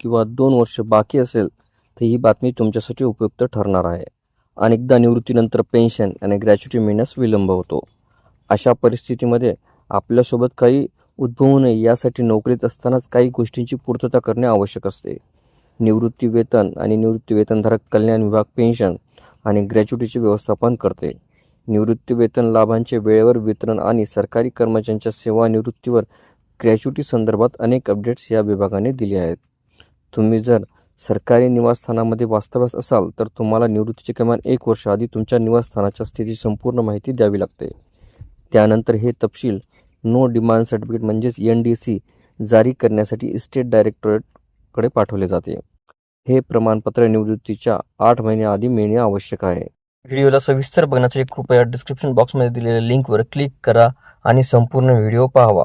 किंवा दोन वर्ष बाकी असेल तर ही बातमी तुमच्यासाठी उपयुक्त ठरणार आहे. अनेकदा निवृत्तीनंतर पेन्शन आणि ग्रॅच्युटी मिळण्यास विलंब होतो. अशा परिस्थितीमध्ये आपल्यासोबत काही उद्भवू नये यासाठी नोकरीत असतानाच काही गोष्टींची पूर्तता करणे आवश्यक असते. निवृत्ती वेतन आणि निवृत्ती वेतनधारक कल्याण विभाग पेन्शन आणि ग्रॅच्युटीचे व्यवस्थापन करते. निवृत्ती वेतन लाभांचे वेळेवर वितरण आणि सरकारी कर्मचाऱ्यांच्या सेवानिवृत्तीवर ग्रॅच्युटी संदर्भात अनेक अपडेट्स या विभागाने दिले आहेत. तुम्ही जर सरकारी निवासस्थानामध्ये वास्तव्यास असाल तर तुम्हाला निवृत्तीचे किमान एक वर्ष आधी तुमच्या निवासस्थानाच्या स्थितीची संपूर्ण माहिती द्यावी लागते. त्यानंतर हे तपशील नो डिमांड सर्टिफिकेट म्हणजेच एन डी सी जारी करण्यासाठी इस्टेट डायरेक्टोरेटकडे पाठवले जाते. हे प्रमाणपत्र निवृत्तीच्या आठ महिन्याआधी मिळणे आवश्यक आहे. व्हिडिओला सविस्तर बघण्यासाठी कृपया डिस्क्रिप्शन बॉक्समध्ये दिलेल्या लिंकवर क्लिक करा आणि संपूर्ण व्हिडिओ पाहावा.